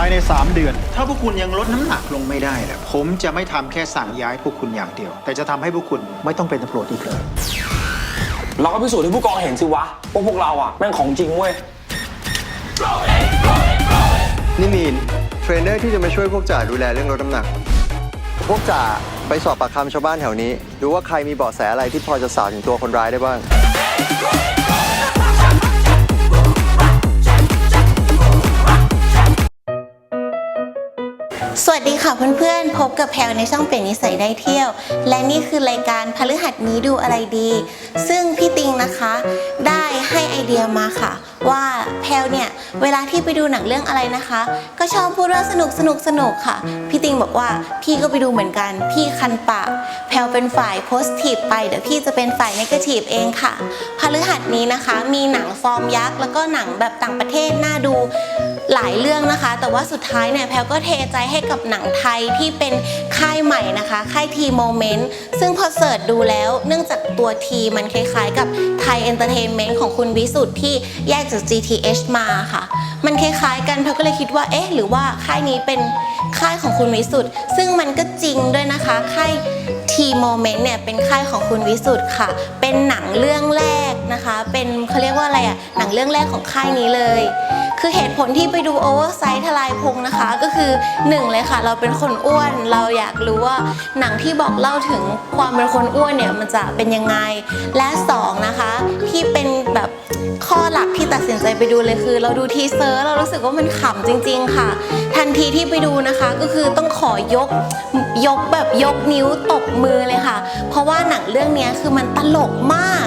ายใน 3 เดือน ถ้าพวกคุณยังลดน้ำหนักลงไม่ได้นะผมจะไม่ทำแค่สั่งย้ายพวกคุณอย่างเดียว แต่จะทำให้พวกคุณไม่ต้องเป็นตำรวจอีกเลย เราก็พิสูจน์ให้ผู้กองเห็นสิวะว่าพวกเราอะแม่งของจริงเว้ย นี่มีนเทรนเนอร์ที่จะมาช่วยพวกจ่าดูแลเรื่องลดน้ำหนัก พวกจ่าไปสอบปากคำชาวบ้านแถวนี้ ดูว่าใครมีเบาะแสอะไรที่พอจะสาวถึงตัวคนร้ายได้บ้าง สวัสดีค่ะเพื่อนๆ พบกับแพลในช่องเปลี่ยนนิสัยได้เที่ยว และนี่คือรายการพฤหัสนี้ดูอะไรดี ซึ่งพี่ติงนะคะ ได้ให้ไอเดียมาค่ะว่าแพลวเนี่ยเวลาที่ไปดูหนังเรื่องอะไรนะคะ ก็ชอบพูดว่าสนุกสนุกสนุกค่ะ พี่ติงบอกว่าพี่ก็ไปดูเหมือนกัน พี่คันปากแพลวเป็นฝ่ายโพสทีฟไปเดี๋ยวพี่จะเป็นฝ่ายนกาทีฟเองค่ะพฤหัสนี้นะคะ มีหนังฟอร์มยักษ์แล้วก็หนังแบบต่างประเทศน่าดูหลายเรื่องนะคะ แต่ว่าสุดท้ายเนี่ยแพลก็เทใจให้กับหนังไทยที่เป็นค่ายใหม่นะคะค่ายทีโมเมนต์ซึ่งพอเสิร์ชดูแล้วเนื่องจากตัวทีมันคล้ายๆ กับไทยเอนเตอร์เทนเมนต์ของคุณวิสุทธ์ที่แยกจาก GTH มาค่ะ มันคล้ายๆกันแพลก็เลยคิดว่า เอ๊ะ หรือว่าค่ายนี้เป็นค่ายของคุณวิสุทธ์ซึ่งมันก็จริงด้วยนะคะ ค่ายทีโมเมนต์เนี่ยเป็นค่ายของคุณวิสุทธ์ค่ะ เป็นหนังเรื่องแรกนะคะ เป็นเขาเรียกว่าอะไรอะหนังเรื่องแรกของค่ายนี้เลย คือเหตุผลที่ไปดูโอเวอร์ไซส์ทลายพงนะคะ ก็คือหนึ่งเลยค่ะ เราเป็นคนอ้วน เราอยากรู้ว่าหนังที่บอกเล่าถึงความเป็นคนอ้วนเนี่ยมันจะเป็นยังไง และสองนะคะที่เป็นแบบ ข้อหลักที่ตัดสินใจไปดูเลยคือ เราดูทีเซอร์เรารู้สึกว่ามันขำจริง ๆ ค่ะ ทันทีที่ไปดูนะคะก็คือต้องขอยกยกแบบยกนิ้วตบมือเลยค่ะ เพราะว่าหนังเรื่องนี้คือมันตลกมาก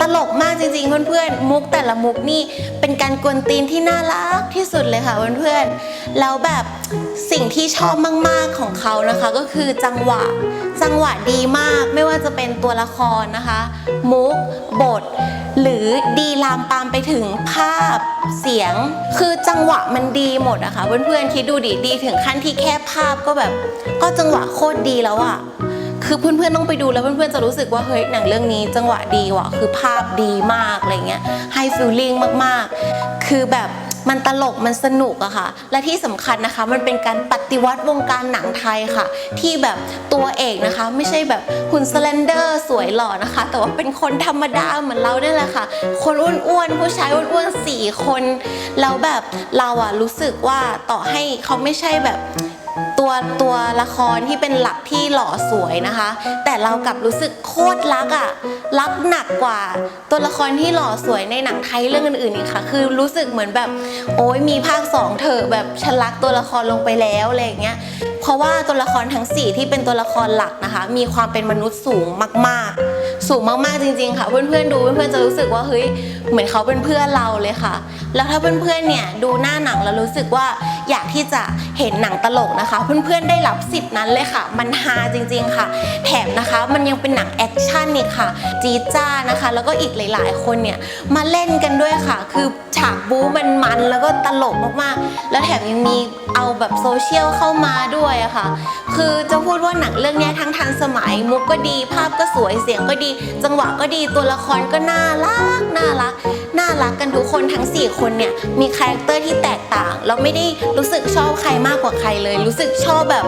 ตลกมากจริง ๆ เพื่อนๆมุกแต่ละมุกนี่เป็นการกวนตีนที่น่ารักที่สุดเลยค่ะเพื่อนๆแล้วแบบสิ่งที่ชอบมาก ๆของเขานะคะ ก็คือจังหวะจังหวะดีมากไม่ว่าจะเป็นตัวละครนะคะ มุกบท หรือดีลามปามไปถึงภาพเสียง คือจังหวะมันดีหมดอะค่ะเพื่อนๆคิดดูดิดีถึงขั้นที่แค่ภาพก็แบบ ก็จังหวะโคตรดีแล้วอะคือเพื่อนๆต้องไปดูแล้วเพื่อนๆจะรู้สึกว่าเฮ้ยหนังเรื่องนี้ จังหวะดีว่ะคือภาพดีมากอะไรเงี้ยให้ฟิลลิ่งมากๆ คือแบบ มันตลกมันสนุกอะค่ะ และที่สำคัญนะคะ มันเป็นการปฏิวัติวงการหนังไทยค่ะ ที่แบบตัวเอกนะคะ ไม่ใช่แบบหุ่นสแลนเดอร์สวยหล่อนะคะ แต่ว่าเป็นคนธรรมดาเหมือนเราเนี่ยแหละค่ะ คนอ้วนๆผู้ชายอ้วนๆสี่คนแล้วแบบเราอะรู้สึกว่าต่อให้เขาไม่ใช่แบบ ตัวตัวละครที่เป็นหลักที่หล่อสวยนะคะ แต่เรากลับรู้สึกโคตรรักอะรักหนักกว่า ตัวละครที่หล่อสวยในหนังไทยเรื่องอื่นๆอีกค่ะ คือรู้สึกเหมือนแบบ โอ้ยมีภาคสองเถอะแบบฉันรักตัวละครลงไปแล้วอะไรอย่างเงี้ยเพราะว่าตัวละครทั้ง 4 ที่เป็นตัวละครหลักนะคะ มีความเป็นมนุษย์สูงมาก ๆ สูงมากๆจริง ๆ ค่ะ เพื่อนๆดูเพื่อนๆจะรู้สึกว่าเฮ้ยเหมือนเขาเป็นเพื่อนเราเลยค่ะ แล้วถ้าเพื่อนๆเนี่ยดูหน้าหนังแล้วรู้สึกว่า อยากที่จะเห็นหนังตลกนะคะ เพื่อนๆได้รับสิทธิ์นั้นเลยค่ะ มันฮาจริงๆค่ะ แถมนะคะมันยังเป็นหนังแอคชั่นนี่ค่ะ จีจ้านะคะ แล้วก็อีกหลายๆ คนเนี่ยมาเล่นกันด้วยค่ะ คือฉากบู๊มันมันแล้วก็ตลกมากๆ แล้วแถมยังมีเอาแบบโซเชียลเข้ามาด้วยอะค่ะ คือจะพูดว่าหนังเรื่องนี้ทั้งทันสมัยมุกก็ดี ภาพก็สวยเสียงก็ดี จังหวะก็ดีตัวละครก็น่ารักน่ารัก น่ารักกันทุกคนทั้ง 4 คนเนี่ยมีคาแรคเตอร์ที่แตกต่าง เราไม่ได้รู้สึกชอบใครมากกว่าใครเลย รู้สึกชอบแบบ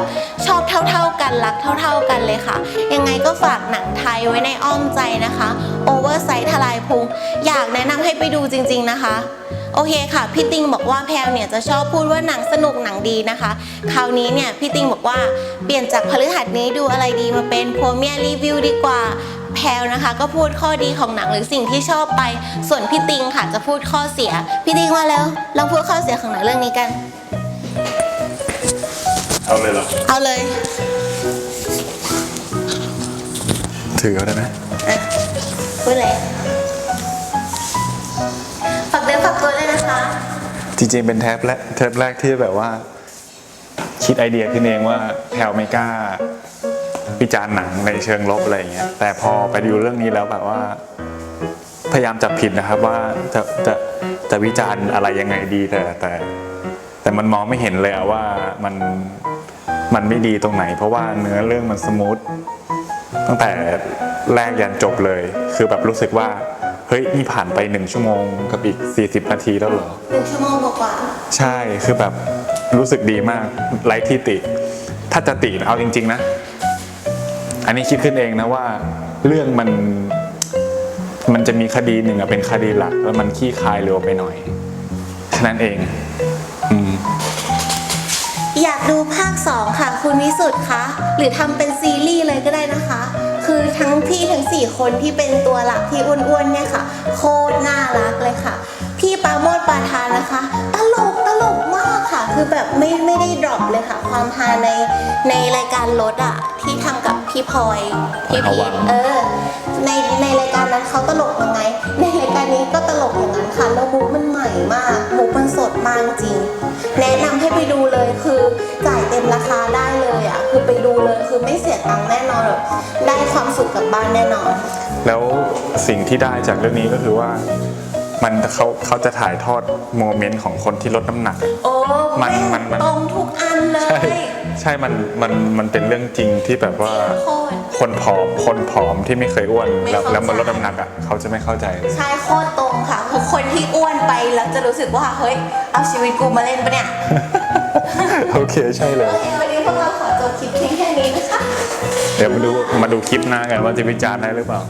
ชอบเท่า ๆกันรักเท่า ๆกันเลยค่ะ ยังไงก็ฝากหนังไทยไว้ในอ้อมใจนะคะโอเวอร์ไซส์ทลายพุงอยากแนะนำให้ไปดูจริง ๆนะคะโอเคค่ะ พี่ติงบอกว่าแพลวเนี่ยจะชอบพูดว่าหนังสนุกหนังดีนะคะ คราวนี้เนี่ยพี่ติงบอกว่าเปลี่ยนจากพฤหัสนี้ดูอะไรดีมาเป็นโพเมียรีวิวดีกว่า แพลวนะคะ ก็พูดข้อดีของหนังหรือสิ่งที่ชอบไป ส่วนพี่ติงค่ะจะพูดข้อเสีย พี่ติงมาแล้วลองพูดข้อเสียของหนังเรื่องนี้กัน เอาเลยเหรอเอาเลยถือเอาได้ไหมอะพูดเลยฝากเดือนฝากตัวด้วยนะคะ จริงๆเป็นแท็บแรกแท็บแรกที่แบบว่า คิดไอเดียขึ้นเองว่าแพลวไม่กล้า วิจารณ์หนังในเชิงลบอะไรอย่างเงี้ยแต่พอไปดูเรื่องนี้แล้วแบบว่า พยายามจับผิดนะครับว่าจะจะจะวิจารณ์อะไรยังไงดีแต่แต่ แต่มันมองไม่เห็นเลยอะว่ามันมันไม่ดีตรงไหน เพราะว่าเนื้อเรื่องมันสมูทตั้งแต่แรกยันจบเลย คือแบบรู้สึกว่าเฮ้ยนี่ผ่านไปหนึ่งชั่วโมงกับอีก 40 นาทีแล้วเหรอหนึ่งชั่วโมงกว่าใช่คือแบบรู้สึกดีมากไร้ที่ติ ถ้าจะติเอาจริง ๆ นะ อันนี้คิดขึ้นเองนะว่าเรื่องมันมันจะมีคดีหนึ่งอะเป็นคดีหลัก แล้วมันขี้คายเร็วไปหน่อยแค่นั้นเองออยากดูภาค2ค่ะ คุณวิสุทธ์คะหรือทำเป็นซีรีส์เลยก็ได้นะคะ คือทั้งพี่ทั้ง4คนที่เป็นตัวหลักที่อ้วนๆเนี่ยค่ะ โคตรน่ารักเลยค่ะ พี่ปาโมดปาทานนะคะ แบบไม่ไม่ได้ดรอปเลยค่ะ ความฮาในในรายการรถอะที่ทำกับพี่พลอยพี่เอาพีวะเออ ในในรายการนั้นเขาตลกยังไง ในรายการนี้ก็ตลกอย่างนั้นค่ะแล้วมุกมันใหม่มากมุกมันสดมากจริง แนะนำให้ไปดูเลยคือจ่ายเต็มราคาได้เลยอะคือไปดูเลยคือไม่เสียตังค์แน่นอนแบบได้ความสุขกลับบ้านแน่นอน แล้วสิ่งที่ได้จากเรื่องนี้ก็คือว่า มันเขาเขาจะถ่ายทอดโมเมนต์ของคนที่ลดน้ำหนักอะโอ้มันมันมัน ตรงทุกอันเลใช่ยใช่มันมันมันเป็นเรื่องจริงที่แบบว่าโคตร คนผอมคนผอมที่ไม่เคยอ้วนแล้วไม่เข้าใจแล้วมันลดน้ำหนักอะเขาจะไม่เข้าใจ ใช่โคตรตรงค่ะคือคนที่อ้วนไปแล้วจะรู้สึกว่าเฮ้ย เอาชีวิตกูมาเล่นปะเนี่ย โอเคใช่เลยโอเควันนี้พวกเราขอจบคลิปเพียงแค่นี้นะคะ เดี๋ยวมาดูมาดูคลิปหน้ากันว่าจะวิจารณ์ได้หรือเปล่า